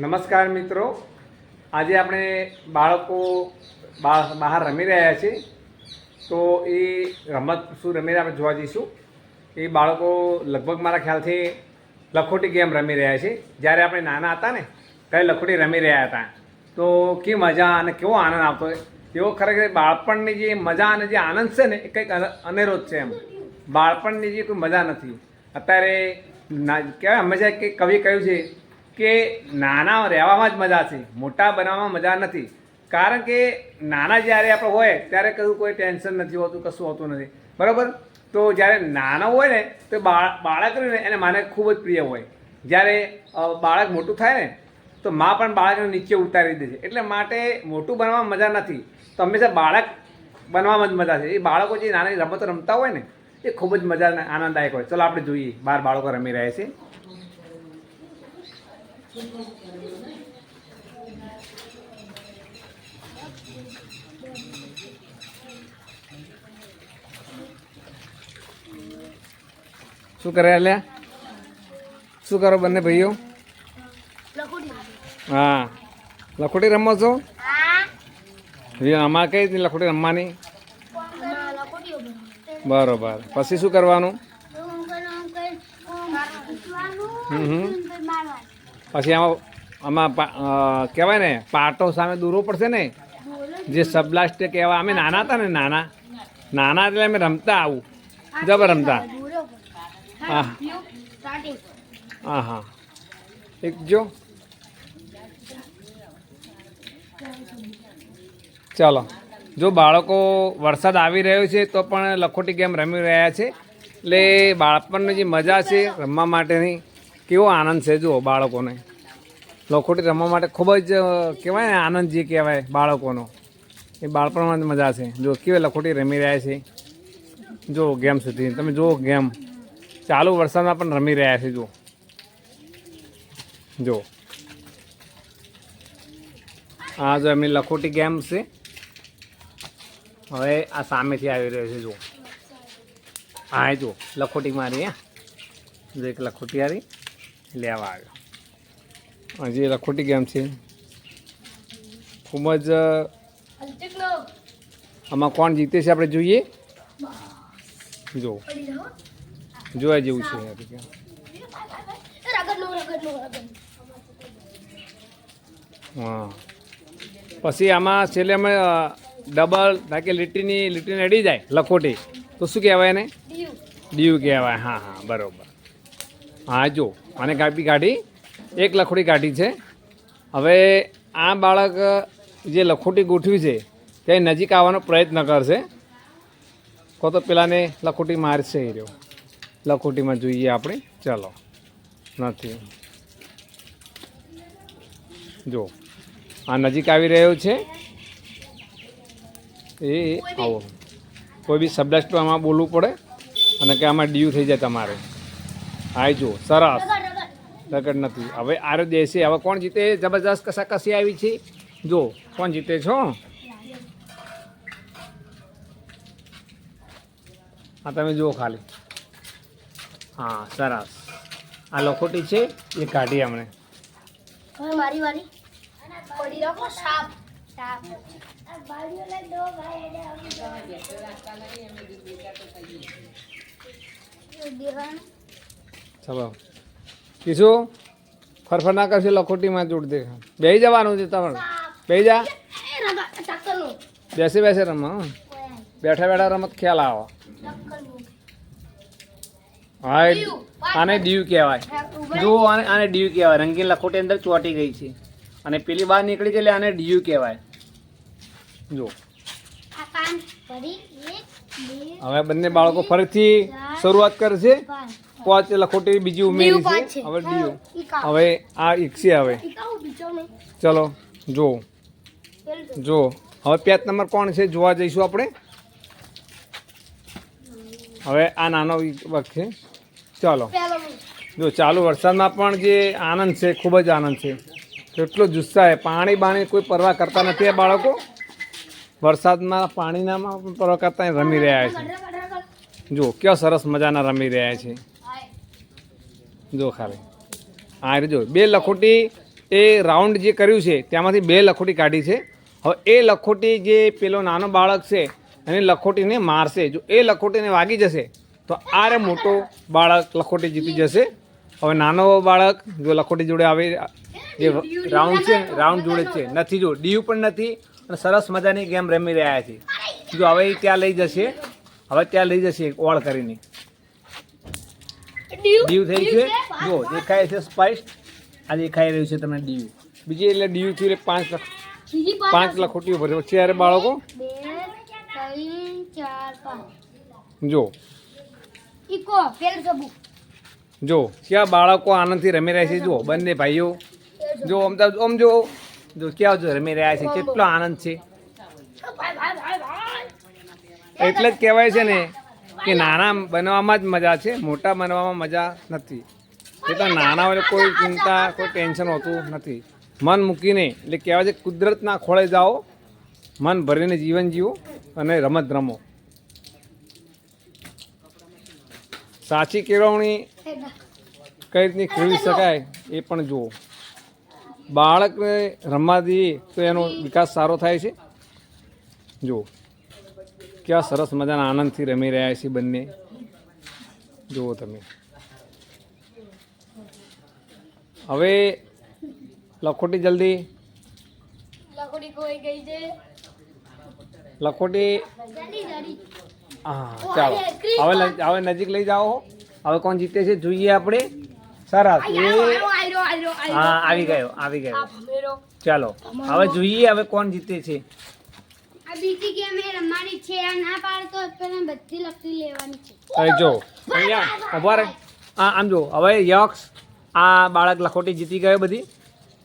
નમસ્કાર મિત્રો. આજે આપણે બાળકો બહાર રમી રહ્યા છે. તો એ રમત શું રમી રહ્યા આપણે જોવા જઈશું. એ બાળકો લગભગ મારા ખ્યાલથી લખોટી ગેમ રમી રહ્યા છે. જ્યારે આપણે નાના હતા ને, ત્યારે લખોટી રમી રહ્યા હતા. તો કે મજા અને કેવો આનંદ આવતો તેવો ખરેખર બાળપણની જે મજા અને જે આનંદ છે ને, એ કંઈક અન- અનેરો જ છે એમ. બાળપણની જે કોઈ મજા નથી. અત્યારે ના, કહેવાય હંમેશા કે કવિ કહ્યું છે કે નાના રહેવામાં જ મજા છે, મોટા બનાવવામાં મજા નથી. કારણ કે નાના જ્યારે આપણે હોય, ત્યારે કશું કોઈ ટેન્શન નથી હોતું, કશું હોતું નથી. બરાબર? તો જ્યારે નાનો હોય ને, તો બાળ, બાળક રહ્યું ને, એને માને ખૂબ જ પ્રિય હોય. જ્યારે બાળક મોટું થાય ને, તો મા પણ બાળકને નીચે ઉતારી દે છે. એટલે માટે મોટું બનવામાં મજા નથી. તો હંમેશા બાળક બનવામાં જ મજા છે. એ બાળકો જે નાની રમતો રમતા હોય ને, એ ખૂબ જ મજા આનંદદાયક હોય. ચલો આપણે જોઈએ, બાર બાળકો રમી રહ્યા છે. શું કરે અલ્યા? શું કરો બંને ભાઈઓ? હા. લખોટી રમો છો? આમાં કઈ રીતની લખોટી રમવાની? બરોબર. પછી શું કરવાનું? હમ હમ. પછી આમાં આમાં કહેવાય ને, પાટો સામે દૂરવો પડશે ને. જે સબલાસ્ટ કહેવાય અમે નાના હતા ને, નાના. નાના એટલે અમે રમતા આવું. જબર રમતા. હા. હા હા એક જો. ચાલો. જો બાળકો વરસાદ આવી રહ્યો છે, તો પણ લખોટી ગેમ રમી રહ્યા છે. એટલે બાળપણની જે મજા છે, રમવા માટેની. કેવો આનંદ છે જુઓ બાળકોને. લખોટી રમવા માટે ખૂબ જ કહેવાય ને આનંદ જે કહેવાય બાળકોનો. એ બાળપણમાં જ મજા છે. જો કેવી લખોટી રમી રહ્યા છે. જો ગેમ સુધી. તમે જુઓ ગેમ. ચાલુ વરસાદમાં પણ રમી રહ્યા છે, જુઓ. જો આ જો એમની લખોટી ગેમ છે. હવે આ સામેથી આવી રહ્યો છે, જુઓ. હા, એ જુઓ. લખોટી મારી, હે. જો એક લખોટી આવી. લેવા આવ્યો. હજી લખોટી ગેમ છે. ખૂબ જ આમાં કોણ જીતે છે આપણે જોઈએ? જો. જોવા જેવું છે હા. પછી આમાં છેલ્લે અમે ડબલ ના કે લીટીની લીટીને અડી જાય લખોટી. તો શું કહેવાય એને? ડીયુ કહેવાય. હા હા બરોબર. હા, જો અને કાપી કાઢી એક લખોટી કાઢી છે. હવે આ બાળક, જે લખોટી ગોઠવી છે, તે નજીક આવવાનો પ્રયત્ન કરશે. કો તો પેલાને લખોટી મારશે એ રહ્યો. લખોટીમાં જોઈએ આપણે. ચાલો, નથી. જો, આ નજીક આવી રહ્યો છે. એ, આવો. કોઈ બી શબ્દાસ્ટ આમાં બોલવું પડે અને કે આમાં ડીયુ થઈ જાય તમારે. હા જો સરસ. રગડ નથી. હવે આરે દેશે. હવે કોણ જીતે? જબરજસ્ત કસા કસી આવી છે. જો કોણ જીતે છો? હા તમે જુઓ ખાલી. હા સરસ. આ લખોટી છે. એ કાઢી અમને. હવે મારી વારી. પડી રાખો સાપ. સાપ. ચલો. કીશું ફરફર ના કરશે લખોટીમાં જોડ દે બે જવાનું છે તમારે. બે જા. બેસી, બેસે રમો બેઠા બેઠા રમત ખ્યાલ આવો. હા આને દીવ કહેવાય. જો, આને આને દીવ કહેવાય. રંગીન લખોટી અંદર ચોટી ગઈ છે. અને પેલી બહાર નીકળી ગઈ એટલે આને ડીયુ કહેવાય. જો. હવે બંને બાળકો ફરીથી શરૂઆત કરશે. પાંચ લખોટી બીજી ઉમેરી છે. હવે ડીયુ હવે આ છે હવે ચલો જો જો હવે પેચ નંબર કોણ છે? જોવા જઈશું આપણે. હવે આ નાનો વખત છે. ચાલો. જો ચાલુ વરસાદમાં પણ જે આનંદ છે ખૂબ જ આનંદ છે. કેટલો જુસ્સા છે. પાણી બાણી કોઈ પરવા કરતા નથી આ બાળકો. વરસાદમાં પાણીનામાં પણ પરવા કરતા રમી રહ્યા છે. જો કયો સરસ મજાના રમી રહ્યા છે. જો ખાલી આ રીતે જો બે લખોટી એ રાઉન્ડ જે કર્યું છે ત્યાંમાંથી બે લખોટી કાઢી છે. હવે એ લખોટી જે પેલો નાનો બાળક છે એની લખોટીને મારશે. જો એ લખોટીને વાગી જશે તો આ રે મોટો બાળક લખોટી જીતી જશે. હવે નાનો બાળક જો લખોટી જોડે આવે જે રાઉન્ડ છે રાઉન્ડ જોડે છે. નથી જો ડીયુ પણ નથી અને સરસ મજાની ગેમ રમી રહ્યા છે. જો હવે એ ત્યાં લઈ જશે હવે ત્યાં લઈ જશે ઓળ કરીને. ડીયુ થઈ છે? જો દેખાય છે સ્પાઇસ આ દેખાઈ રહ્યું છે તમને ડીયુ બીજી એટલે ડીયુ થી પાંચ લખ- પાંચ લખોટીઓ ભરે છે. અરે બાળકો જો. જો ક્યાં બાળકો આનંદથી રમી રહ્યા છે? જો બંને ભાઈઓ. જો અમદાવાદ ઓમ જો. જો ક્યાં જો રમી રહ્યા છે? કેટલો આનંદ છે. એટલે જ કહેવાય છે ને કે નાના બનવામાં જ મજા છે, મોટા બનવામાં મજા નથી. એટલે નાના હોય કોઈ ચિંતા, કોઈ ટેન્શન હોતું નથી. મન મૂકીને, એટલે કહેવાય છે, કુદરતના ખોળે જાઓ, મન ભરીને જીવન જીવો અને રમત રમો. સાચી કેળવણી કઈ રીતની ખેડવી શકાય એ પણ જુઓ. બાળકને રમવા દઈએ તો એનો વિકાસ સારો થાય છે. જુઓ. કેવા સરસ મજાના આનંદથી રમી રહ્યા છીએ બંને? જુઓ તમે. હવે લખોટી જલ્દી. લકોડી કોઈ ગઈ છે. લખોટી. હા ચાલો. હવે હવે નજીક લઈ જાઓ. હવે કોણ જીતે છે જોઈએ આપણે. સરસ. હા આવી ગયો આવી ગયો. ચાલો. હવે જોઈએ હવે કોણ જીતે છે આ બીજી ગેમ એ રમવાની છે આ ના પાડતો પેલા બધી લખી લેવાની છે. હવે જો અહીંયા ઊભા રહે. આ આમ જો હવે યક્ષ આ બાળક લખોટી જીતી ગયો બધી.